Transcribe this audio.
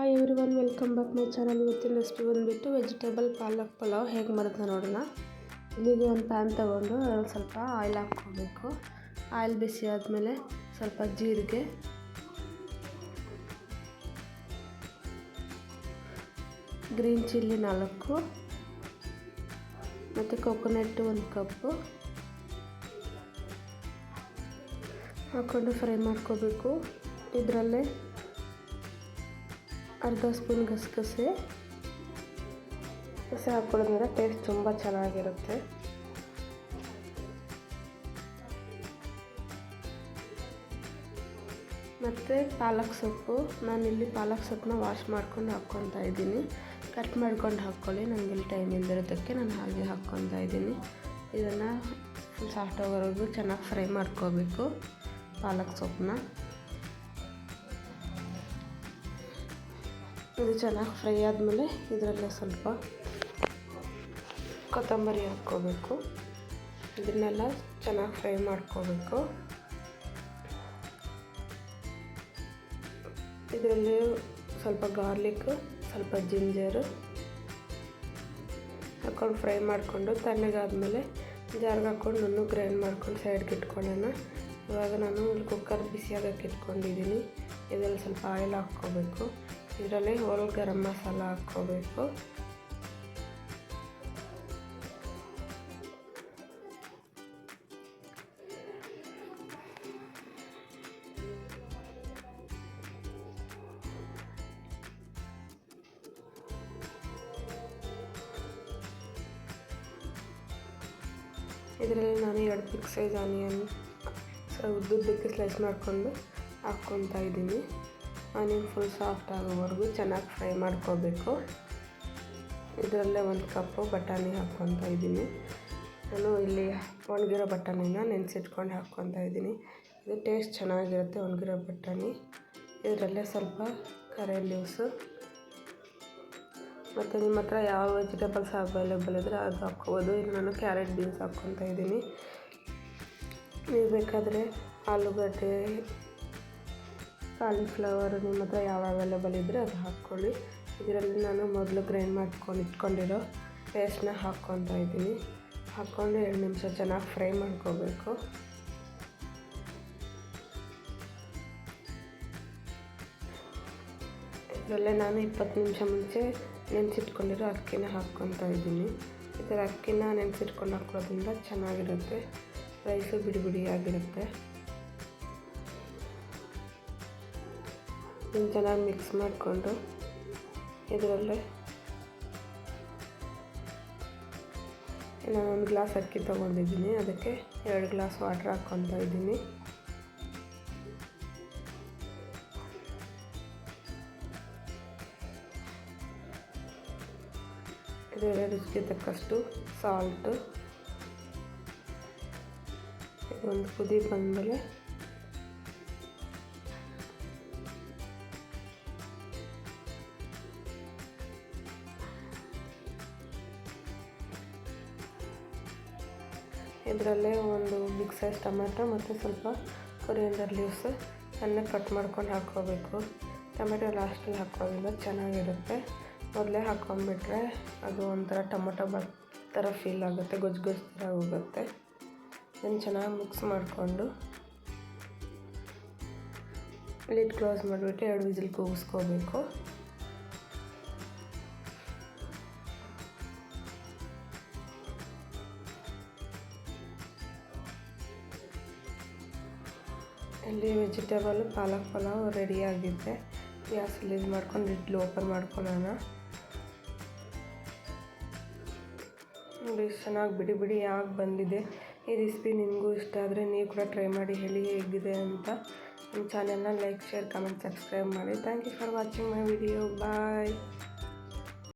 Hi every one welcome back my channel ಇವತ್ತಿನ recipe ಬಂದುಬಿಟ್ಟು vegetable palak, pulao ಹೇಗೆ ಮಾಡೋದು ನೋಡೋಣ. ಇಲ್ಲಿಗೆ ಒಂದು ಪ್ಯಾನ್ ತೊಗೊಂಡು ಅದ್ರಲ್ಲಿ ಸ್ವಲ್ಪ ಆಯಿಲ್ ಹಾಕ್ಕೋಬೇಕು. ಆಯಿಲ್ ಬಿಸಿ ಆದಮೇಲೆ ಸ್ವಲ್ಪ ಜೀರಿಗೆ. ಗ್ರೀನ್ ಚಿಲ್ಲಿ ನಾಲ್ಕು. ಮತ್ತು ಕೊಕೊನಟ್ ಒಂದು ಕಪ್ಪು. ಹಾಕ್ಕೊಂಡು ಫ್ರೈ ಮಾಡ್ಕೋಬೇಕು. ಇದರಲ್ಲೇ ಅರ್ಧ ಸ್ಪೂನ್ ಗಸಗಸೆ. ಗಸೆ ಹಾಕ್ಕೊಳ್ಳೋದ್ರಿಂದ ಟೇಸ್ಟ್ ತುಂಬ ಚೆನ್ನಾಗಿರುತ್ತೆ. ಮತ್ತು ಪಾಲಕ್ ಸೊಪ್ಪು. ನಾನಿಲ್ಲಿ ಪಾಲಕ್ ಸೊಪ್ಪನ್ನ ವಾಶ್ ಮಾಡ್ಕೊಂಡು ಹಾಕ್ಕೊತಾ ಇದ್ದೀನಿ. ಕಟ್ ಮಾಡ್ಕೊಂಡು ಹಾಕ್ಕೊಳ್ಳಿ ನನಗೆ ಇಲ್ಲಿ ಟೈಮ್ ಇಲ್ದಿರೋದಕ್ಕೆ ನಾನು ಹಾಗೆ ಹಾಕ್ಕೊತಾ ಇದ್ದೀನಿ. ಇದನ್ನು ಸಾಫ್ಟ್ ಆಗೋವರೆಗೂ ಚೆನ್ನಾಗಿ ಫ್ರೈ ಮಾಡ್ಕೋಬೇಕು ಪಾಲಕ್ ಸೊಪ್ಪನ್ನ. ಇದು ಚೆನ್ನಾಗಿ ಫ್ರೈ ಆದಮೇಲೆ ಇದರಲ್ಲೇ ಸ್ವಲ್ಪ ಕೊತ್ತಂಬರಿ ಹಾಕ್ಕೋಬೇಕು. ಇದನ್ನೆಲ್ಲ ಚೆನ್ನಾಗಿ ಫ್ರೈ ಮಾಡ್ಕೋಬೇಕು. ಇದರಲ್ಲಿ ಸ್ವಲ್ಪ ಗಾರ್ಲಿಕ್, ಸ್ವಲ್ಪ ಜಿಂಜರು ಹಾಕ್ಕೊಂಡು ಫ್ರೈ ಮಾಡಿಕೊಂಡು ತಣ್ಣಗಾದಮೇಲೆ ಜಾರ್ಗೆ ಹಾಕ್ಕೊಂಡು ನಾನು ಗ್ರೈಂಡ್ ಮಾಡ್ಕೊಂಡು ಸೈಡ್ಗೆ ಇಟ್ಕೊಳ್ಳೋಣ. ಇವಾಗ ನಾನು ಕುಕ್ಕರ್ ಬಿಸಿಯಾಗಕ್ಕೆ ಇಟ್ಕೊಂಡಿದ್ದೀನಿ. ಇದರಲ್ಲಿ ಸ್ವಲ್ಪ ಆಯಿಲ್ ಹಾಕ್ಕೋಬೇಕು. ಇದರಲ್ಲಿ ಹೋಲ್ ಗರಂ ಮಸಾಲ ಹಾಕ್ಕೋಬೇಕು. ಇದರಲ್ಲಿ ನಾನು ಎರಡು ಬಿಗ್ ಸೈಜ್ ಆನಿಯನ್ ಉದ್ದುದ್ದಕ್ಕೆ ಸ್ಲೈಸ್ ಮಾಡಿಕೊಂಡು ಹಾಕ್ಕೊತಾ ಇದ್ದೀನಿ. ಆನಿಯನ್ ಫುಲ್ ಸಾಫ್ಟ್ ಆಗೋವರೆಗೂ ಚೆನ್ನಾಗಿ ಫ್ರೈ ಮಾಡ್ಕೋಬೇಕು. ಇದರಲ್ಲೇ ಒಂದು ಕಪ್ಪು ಬಟಾಣಿ ಹಾಕ್ಕೊತಾ ಇದ್ದೀನಿ. ನಾನು ಇಲ್ಲಿ ಒಣಗಿರೋ ಬಟಾಣಿನ ನೆನೆಸಿಟ್ಕೊಂಡು ಹಾಕ್ಕೊತಾ ಇದ್ದೀನಿ. ಇದು ಟೇಸ್ಟ್ ಚೆನ್ನಾಗಿರುತ್ತೆ ಒಣಗಿರೋ ಬಟಾಣಿ. ಇದರಲ್ಲೇ ಸ್ವಲ್ಪ ಕರೆ ಲೀವ್ಸು ಮತ್ತು ನಿಮ್ಮ ಹತ್ರ ಯಾವ ವೆಜಿಟೇಬಲ್ಸ್ ಅವೈಲೇಬಲ್ ಇದ್ದರೆ ಅದು ಹಾಕ್ಕೋಬೋದು. ಇಲ್ಲಿ ನಾನು ಕ್ಯಾರೆಟ್ ಬೀನ್ಸ್ ಹಾಕ್ಕೊತಾ ಇದ್ದೀನಿ. ನೀವು ಬೇಕಾದರೆ ಆಲೂಗಡ್ಡೆ ಕಾಲಿಫ್ಲವರ್ ನಿಮ್ಮ ಹತ್ರ ಯಾವ ಅವೈಲೇಬಲ್ ಇದ್ದರೆ ಅದು ಹಾಕ್ಕೊಳ್ಳಿ. ಇದರಲ್ಲಿ ನಾನು ಮೊದಲು ಗ್ರೈಂಡ್ ಮಾಡ್ಕೊಂಡು ಇಟ್ಕೊಂಡಿರೋ ಪೇಸ್ಟ್ನ ಹಾಕ್ಕೊತಾ ಇದ್ದೀನಿ. ಹಾಕ್ಕೊಂಡು ಎರಡು ನಿಮಿಷ ಚೆನ್ನಾಗಿ ಫ್ರೈ ಮಾಡ್ಕೋಬೇಕು. ಇದರಲ್ಲೇ ನಾನು ಇಪ್ಪತ್ತು ನಿಮಿಷ ಮುಂಚೆ ನೆನೆಸಿಟ್ಕೊಂಡಿರೋ ಅಕ್ಕಿನ ಹಾಕ್ಕೊತಾ ಇದ್ದೀನಿ. ಈ ಥರ ಅಕ್ಕಿನ ನೆನೆಸಿಟ್ಕೊಂಡು ಹಾಕೋದ್ರಿಂದ ಚೆನ್ನಾಗಿರುತ್ತೆ. ರೈಸು ಬಿಡಿ ಬಿಡಿಯಾಗಿರುತ್ತೆ. ಇದನ್ನು ಚೆನ್ನಾಗಿ ಮಿಕ್ಸ್ ಮಾಡಿಕೊಂಡು ಇದರಲ್ಲೇ ನಾನು ಒಂದು ಗ್ಲಾಸ್ ಅಕ್ಕಿ ತೊಗೊಂಡಿದ್ದೀನಿ. ಅದಕ್ಕೆ ಎರಡು ಗ್ಲಾಸ್ ವಾಟ್ರ್ ಹಾಕ್ಕೊತಾ ಇದ್ದೀನಿ. ಇದರ ರುಚಿಗೆ ತಕ್ಕಷ್ಟು ಸಾಲ್ಟು ಒಂದು ಕುದಿ ಬಂದಮೇಲೆ ಇದರಲ್ಲೇ ಒಂದು ಬಿಗ್ ಸೈಜ್ ಟೊಮೆಟೊ ಮತ್ತು ಸ್ವಲ್ಪ ಕೊರಿಯಂಡರ್ ಲೀವ್ಸ್ ಅನ್ನೇ ಕಟ್ ಮಾಡ್ಕೊಂಡು ಹಾಕ್ಕೋಬೇಕು. ಟೊಮೆಟೊ ಲಾಸ್ಟಲ್ಲಿ ಹಾಕೋದ್ರಿಂದ ಚೆನ್ನಾಗಿರುತ್ತೆ. ಮೊದಲೇ ಹಾಕ್ಕೊಂಡ್ಬಿಟ್ರೆ ಅದು ಒಂಥರ ಟೊಮೆಟೊ ಬಾತ್ ಥರ ಫೀಲ್ ಆಗುತ್ತೆ, ಗೊಜ್ಜು ಗೊಜ್ಜು ಥರ ಹೋಗುತ್ತೆ. ಅದನ್ನು ಚೆನ್ನಾಗಿ ಮಿಕ್ಸ್ ಮಾಡಿಕೊಂಡು ಲಿಡ್ ಕ್ಲೋಸ್ ಮಾಡಿಬಿಟ್ಟು ಎರಡು ವಿಸಿಲ್ ಕೂಗಿಸ್ಕೋಬೇಕು. ಅಲ್ಲಿ ವೆಜಿಟೇಬಲ್, ಪಾಲಕ್ ಪಲಾವ್ ಆಗಿದೆ. ಗ್ಯಾಸ್ ರಿಲೀಸ್ ಮಾಡ್ಕೊಂಡು ಇಡ್ಲಿ ಓಪನ್ ಮಾಡ್ಕೊಳ್ಳೋಣ. ನೋಡಿ, ಚೆನ್ನಾಗಿ ಬಿಡಿ ಬಿಡಿ ಯಾಕೆ ಬಂದಿದೆ. ಈ ರೆಸಿಪಿ ನಿಮಗೂ ಇಷ್ಟ ಆದರೆ ನೀವು ಕೂಡ ಟ್ರೈ ಮಾಡಿ ಹೇಳಿ ಹೇಗಿದೆ ಅಂತ. ನಮ್ಮ ಚಾನೆಲ್ನ ಲೈಕ್ ಶೇರ್ ಕಮೆಂಟ್ ಸಬ್ಸ್ಕ್ರೈಬ್ ಮಾಡಿ. Thank you for watching my video bye